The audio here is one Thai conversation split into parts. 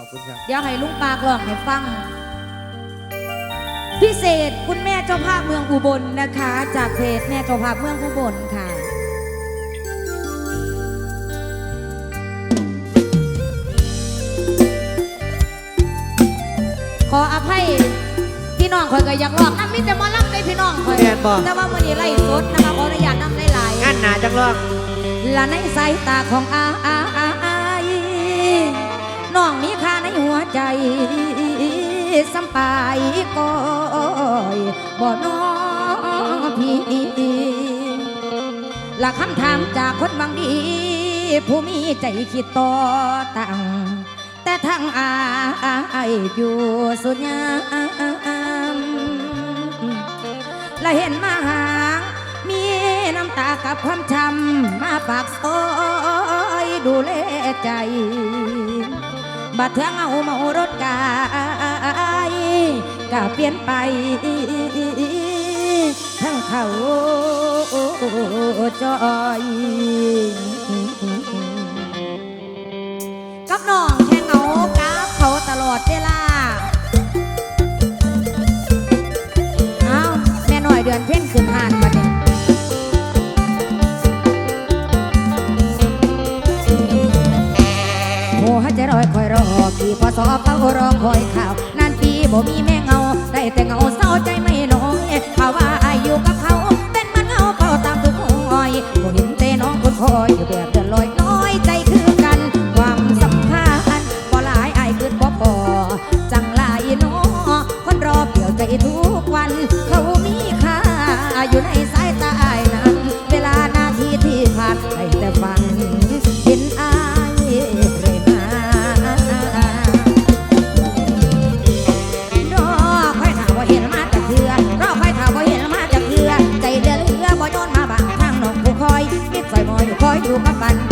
ขอบคุณครับ เดี๋ยวให้ลุงปากร้องให้ฟัง พิเศษคุณแม่เจ้าภาพเมืองอุบลนะคะ จากเพจแม่เจ้าภาพเมืองอุบลค่ะ ขออภัยพี่น้องคอยก็อยากลองน้ำมิตรมอลำได้พี่น้องคอยแต่ว่าวันนี้ไล่สดนะคะขออนุญาตนำหลายๆ งานหนาจังลอง และในสายตาของอา น้องมีค่าในหัวใจสัมปายก้อยบ่น้องพี่ละคำถามจากคนบางดี ผู้มีใจคิดต่อตังแต่ทั้งอายอยู่สุญญาและเห็นมาหามีน้ำตากับความจำมาปากซอยดูเลใจ บาดเทืองเงามาอุรดกายก็เปลี่ยนไปทั้งเขาจอยกับน้องแค่เงากับเขาตลอดเวลา อเฝ้ารอคอยข่าว นานปีบ่มีแม่เงา ได้แต่เงาเศร้าใจ อยู่กับมัน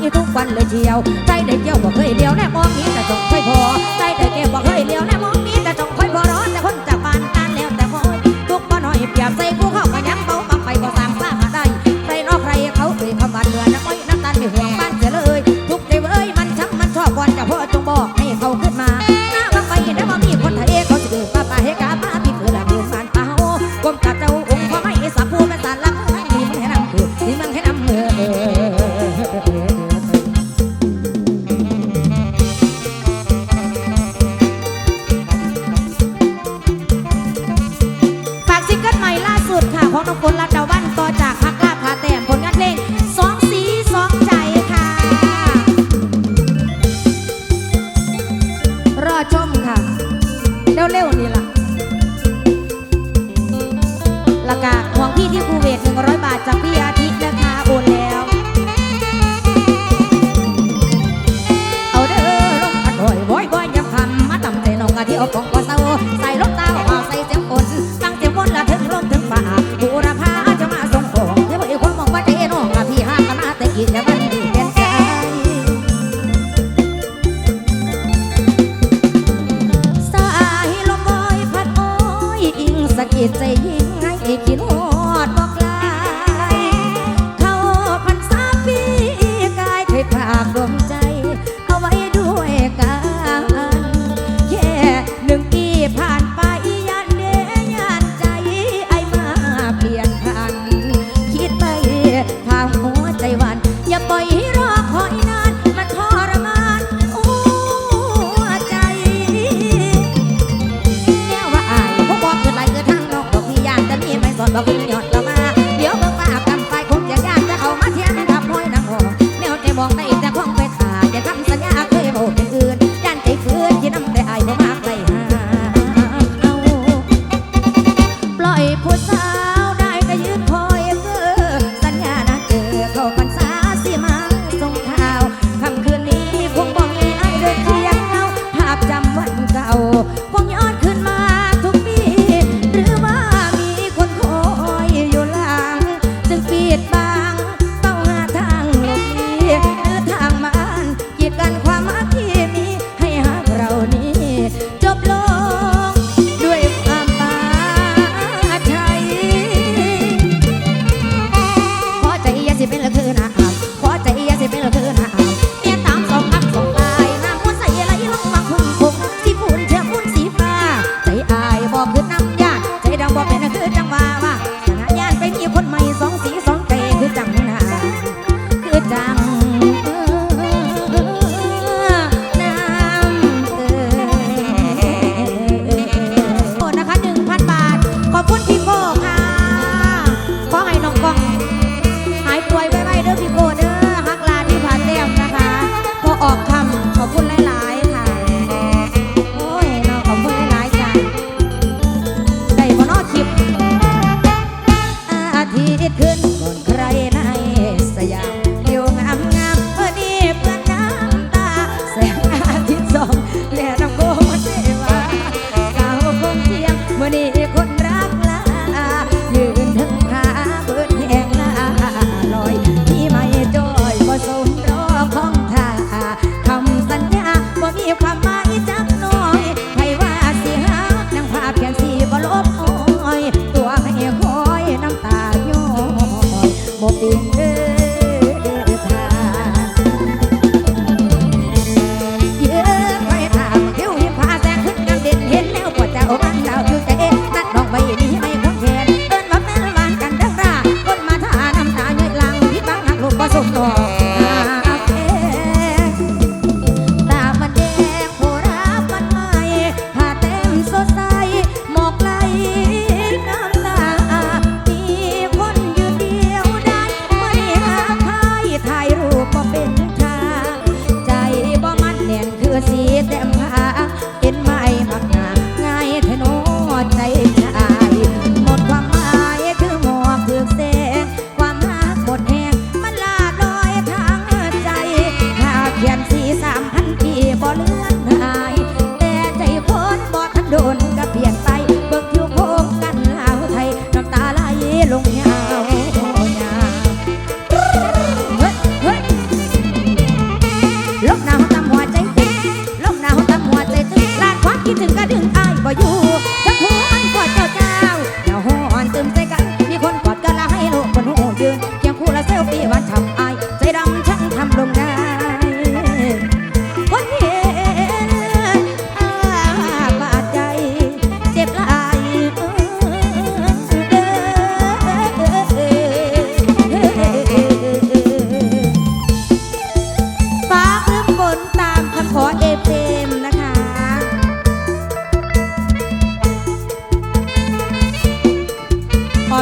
อยู่ทุกวันเลยเชียวใจได้เกี่ยวบอกเคยเดียวแน่มองนี้แต่จงค่อยพอใจได้เกี่ยวบอกเคยเดียวแน่มองนี้แต่จงค่อยพอร้อนแต่คนจะปานกันแล้วแต่คอยทุกข์มาหน่อยเปียบใส่กู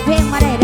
เพลงมาได้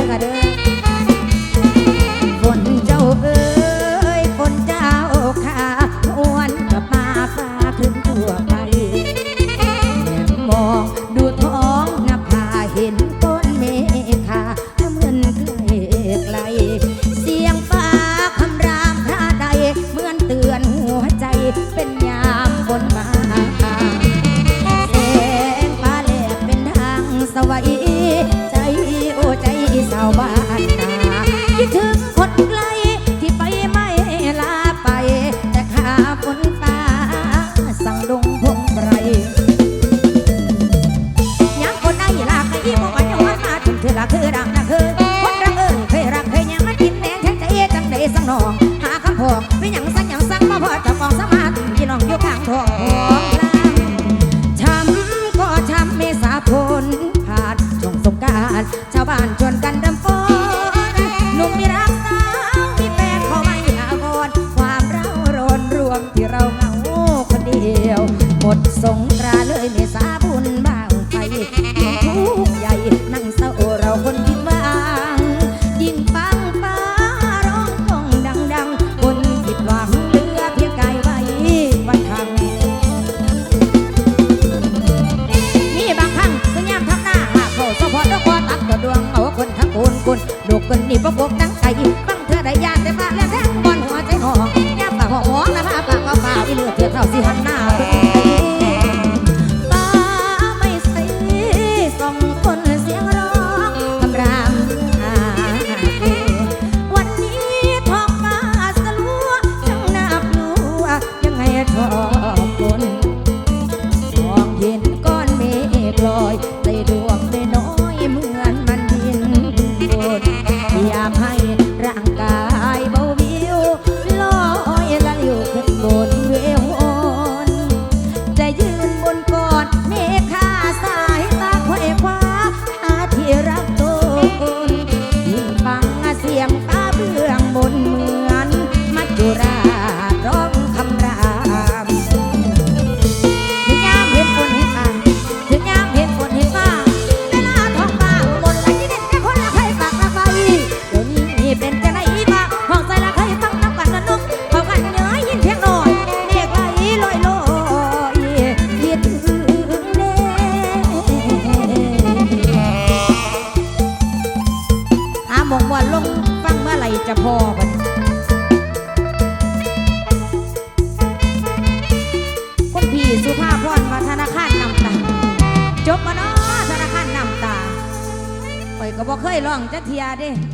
จ